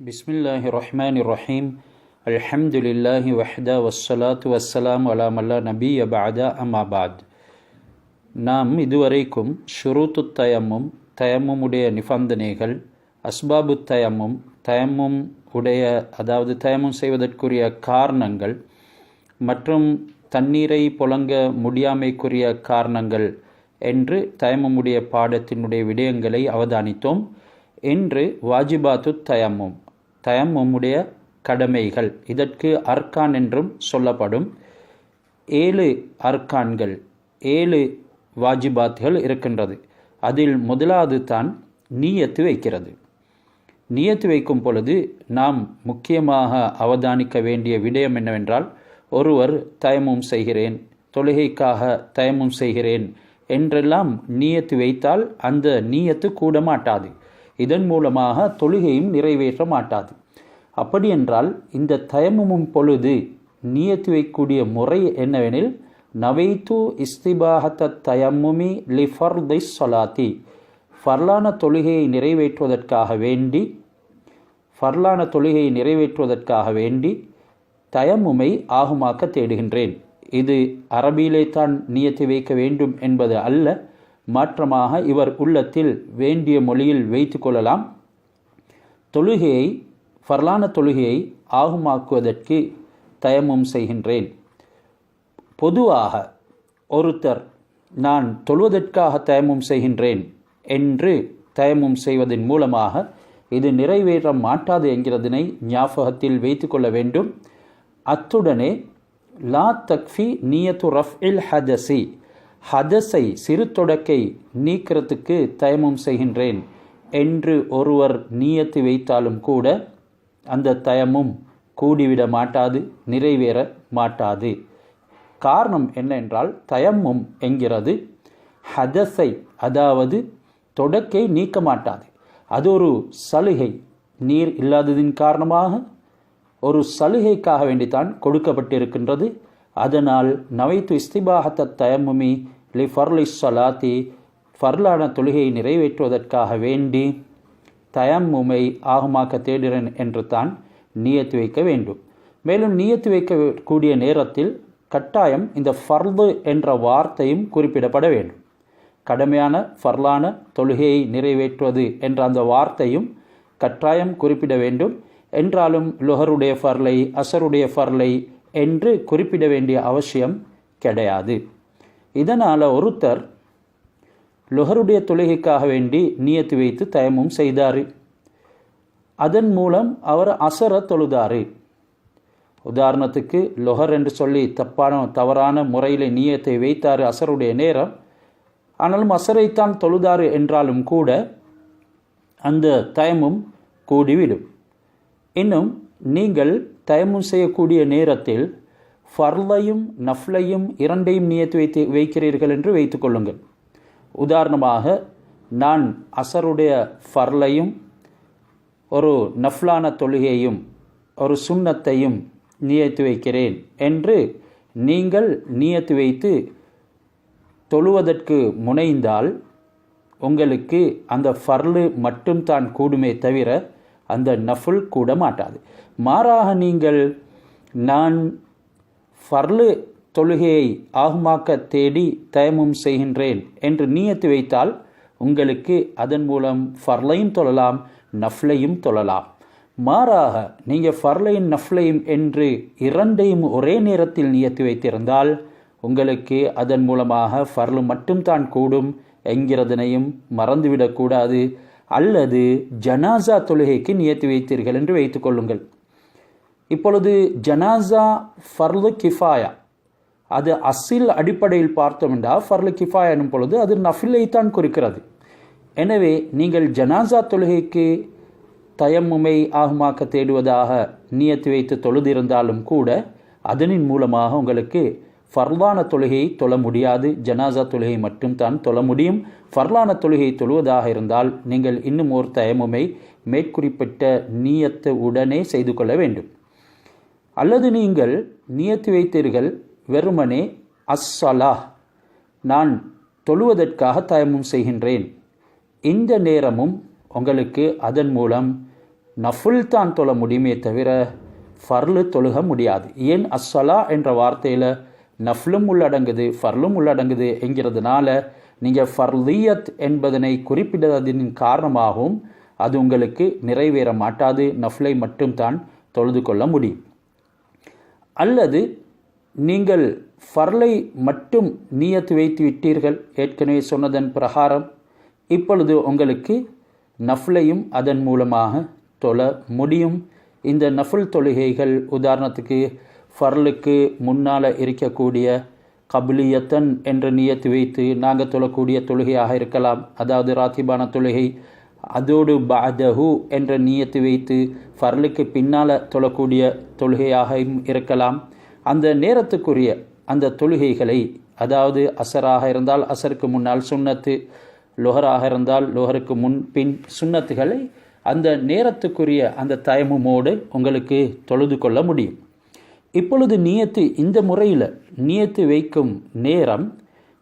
பிஸ்மில்லாஹி ரஹ்மான் ரஹீம் அல்ஹம்துலில்லாஹி வஹ்தா வஸ்ஸலாத்து வஸ்ஸலாம் அலாமல்லா நபி அபாதா அமாபாத் நாம் இதுவரைக்கும் ஷுருத்து தயமும் தயம்முடைய நிபந்தனைகள் அஸ்பாபு தயமும் தயமும் உடைய அதாவது தயமும் செய்வதற்குரிய காரணங்கள் மற்றும் தண்ணீரை புழங்க முடியாமைக்குரிய காரணங்கள் என்று தயமமுடைய பாடத்தினுடைய விடயங்களை அவதானித்தோம். என்று வாஜிபாத்து தயமும் தயம்முடைய கடமைகள். இதற்கு அர்கான் என்றும் சொல்லப்படும். ஏழு அர்கான்கள் ஏழு வாஜிபாத்கள் இருக்கின்றது. அதில் முதலாவது தான் நீயத்து வைக்கிறது. நியத்து வைக்கும் பொழுது நாம் முக்கியமாக அவதானிக்க வேண்டிய விடயம் என்னவென்றால் ஒருவர் தயமும் செய்கிறேன் தொழுகைக்காக தயமும் செய்கிறேன் என்றெல்லாம் நீயத்து வைத்தால் அந்த நீயத்து கூட மாட்டாது இதன் மூலமாக தொழுகையும் நிறைவேற்ற மாட்டாது. அப்படியென்றால் இந்த தயமும் பொழுது நீயத்து வைக்கக்கூடிய முறை என்னவெனில் நவைத்து இஸ்திபாகத்த லிஃபர் லிஃபர்தை சொலாத்தி ஃபர்லான தொழுகையை நிறைவேற்றுவதற்காக வேண்டி ஃபர்லான தொழுகையை நிறைவேற்றுவதற்காக வேண்டி தயமுமை ஆகுமாக்க தேடுகின்றேன். இது அரபியிலே தான் நியத்தி வைக்க வேண்டும் என்பது அல்ல மாற்றமாக இவர் உள்ளத்தில் வேண்டிய மொழியில் வைத்து கொள்ளலாம். தொழுகையை ஃபர்லான தொழுகையை ஆகுமாக்குவதற்கு தயமும் செய்கின்றேன். பொதுவாக ஒருத்தர் நான் தொழுவதற்காக தயமும் செய்கின்றேன் என்று தயமும் செய்வதன் மூலமாக இது நிறைவேற மாட்டாது என்கிறதனை ஞாபகத்தில் வைத்து கொள்ள வேண்டும். அத்துடனே லா தக்ஃபி நியத்து ரஃப் இல் ஹதசி ஹதஸை சிறு தொடக்கை நீக்கிறதுக்கு தயமும் செய்கின்றேன். என்று ஒருவர் நீயத்து வைத்தாலும் கூட அந்த தயமும் கூடிவிட மாட்டாது நிறைவேற மாட்டாது. காரணம் என்னென்றால் தயமும் என்கிறது. ஹதஸை அதாவது தொடக்கை நீக்க மாட்டாது. அது ஒரு சலுகை. நீர் இல்லாததின் காரணமாக ஒரு சலுகைக்காக வேண்டித்தான் கொடுக்கப்பட்டிருக்கின்றது. அதனால் நவைத்து இஸ்திபாகத்த தயமுமி லி ஃபர்லி சலாத்தி ஃபர்லான தொழுகையை நிறைவேற்றுவதற்காக வேண்டி தயம்முமை ஆகமாக தேடுகிறேன் என்று தான் நியத்து வைக்க வேண்டும். மேலும் நியத்து வைக்கக்கூடிய நேரத்தில் கட்டாயம் இந்த ஃபர்து என்ற வார்த்தையும் குறிப்பிடப்பட வேண்டும். கடமையான ஃபர்லான தொழுகையை நிறைவேற்றுவது என்ற அந்த வார்த்தையும் கட்டாயம் குறிப்பிட வேண்டும். என்றாலும் லுஹருடைய ஃபர்லை அசருடைய ஃபர்லை என்று குறிப்பிட வேண்டிய அவசியம் கிடையாது. இதனால் ஒருத்தர் லுஹருடைய தொழுகைக்காக வேண்டி நியத்து வைத்து தயமும் செய்தார். அதன் மூலம் அவர் அசர தொழுதாரு. உதாரணத்துக்கு லொஹர் என்று சொல்லி தப்பான தவறான முறையில் நீயத்தை வைத்தார் அசருடைய நேரம். ஆனாலும் அசரைத்தான் தொழுதார் என்றாலும் கூட அந்த தயமும் கூடிவிடும். இன்னும் நீங்கள் தயமும் செய்யக்கூடிய நேரத்தில் ஃபர்லையும் நஃப்லையும் இரண்டையும் நியத்து வைத்து வைக்கிறீர்கள் என்று வைத்துக்கொள்ளுங்கள் உதாரணமாக நான் அசருடைய ஃபர்லையும் ஒரு நஃப்லான தொழுகையும் ஒரு சுண்ணத்தையும் நியத்து வைக்கிறேன் என்று நீங்கள் நியத்து வைத்து தொழுவதற்கு முனைந்தால் உங்களுக்கு அந்த ஃபர்லு மட்டும் தான் கூடுமே தவிர அந்த நஃபுல் கூட மாட்டாது. மாறாக நீங்கள் நான் ஃபர்லு தொழுகையை ஆகுமாக்க தேடி தயமும் செய்கின்றேன் என்று நீயத்து வைத்தால் உங்களுக்கு அதன் மூலம் ஃபர்லையும் தொழலாம் நஃப்லையும் தொழலாம். மாறாக நீங்கள் ஃபர்லையும் நஃப்லையும் என்று இரண்டையும் ஒரே நேரத்தில் நியத்து வைத்திருந்தால் உங்களுக்கு அதன் மூலமாக ஃபர்லு மட்டும்தான் கூடும் என்கிறதனையும் மறந்துவிடக்கூடாது. அல்லது ஜனாசா தொழுகைக்கு நியத்து வைத்தீர்கள் என்று வைத்துக்கொள்ளுங்கள் இப்பொழுது ஜனாசா ஃபர்லு கிஃபாயா. அது அசில் அடிப்படையில் பார்த்தோம் என்றால் ஃபர்லு கிஃபாயா எனும் பொழுது அது நஃபிலைத்தான் குறிக்கிறது. எனவே நீங்கள் ஜனாசா தொழுகைக்கு தயமுமை ஆகுமாக்க தேடுவதாக நியத்து வைத்து தொழுதிருந்தாலும் கூட அதனின் மூலமாக உங்களுக்கு ஃபர்லான தொழுகையை தொழ முடியாது. ஜனாசா தொழுகை மட்டும் தான் தொழ முடியும். ஃபர்லான தொழுகையை தொழுவதாக இருந்தால் நீங்கள் இன்னும் ஒரு தயமுமை மேற்குறிப்பிட்ட நீயத்தை உடனே செய்து கொள்ள வேண்டும். அல்லது நீங்கள் நியத்து வைத்தீர்கள் வெறுமனே அஸ்ஸலா நான் தொழுவதற்காக தயமும் செய்கின்றேன். இந்த நேரமும் உங்களுக்கு அதன் மூலம் நஃபுல் தான் தொழ முடியுமே தவிர ஃபர்லு தொழுக முடியாது. ஏன் அஸ்ஸலா என்ற வார்த்தையில் நஃப்லும் உள்ளடங்குது ஃபர்லும் உள்ளடங்குது என்கிறதுனால நீங்கள் ஃபர்லியத் என்பதனை குறிப்பிடுவதன் காரணமாகவும் அது உங்களுக்கு நிறைவேற மாட்டாது. நஃப்லை மட்டும்தான் தொழுது கொள்ள முடியும். அல்லது நீங்கள் ஃபர்லை மட்டும் நீயத்து வைத்து விட்டீர்கள் ஏற்கனவே சொன்னதன் பிரகாரம். இப்பொழுது உங்களுக்கு நஃப்லையும் அதன் மூலமாக தொழ முடியும். இந்த நஃபுல் தொழுகைகள் உதாரணத்துக்கு ஃபர்லுக்கு முன்னால் இருக்கக்கூடிய கபிலியத்தன் என்ற நியத்து வைத்து நாங்கள் தொழக்கூடிய தொழுகையாக இருக்கலாம். அதாவது ராத்திபான தொழுகை. அதோடு பாதஹு என்ற நியத்து வைத்து ஃபர்லுக்கு பின்னால் தொழக்கூடிய தொழுகையாகவும் இருக்கலாம். அந்த நேரத்துக்குரிய அந்த தொழுகைகளை அதாவது அசராக இருந்தால் அசருக்கு முன்னால் சுண்ணத்து லொஹராக இருந்தால் லொஹருக்கு முன் பின் சுண்ணத்துகளை அந்த நேரத்துக்குரிய அந்த தயமுமோடு உங்களுக்கு தொழுது கொள்ள முடியும். இப்பொழுது நியத்து இந்த முறையில் நியத்து வைக்கும் நேரம்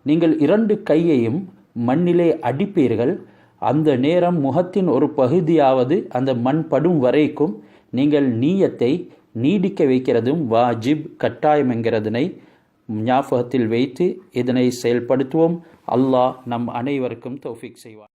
நீங்கள் இரண்டு கையையும் மண்ணிலே அடிப்பீர்கள். அந்த நேரம் முகத்தின் ஒரு பகுதியாவது அந்த மண் படும் வரைக்கும் நீங்கள் நீயத்தை நீடிக்க வைக்கிறதும் வாஜிப் கட்டாயம் என்கிறதனை ஞாபகத்தில் வைத்து இதனை செயல்படுத்துவோம். அல்லாஹ் நம் அனைவருக்கும் தௌஃபிக் செய்வார்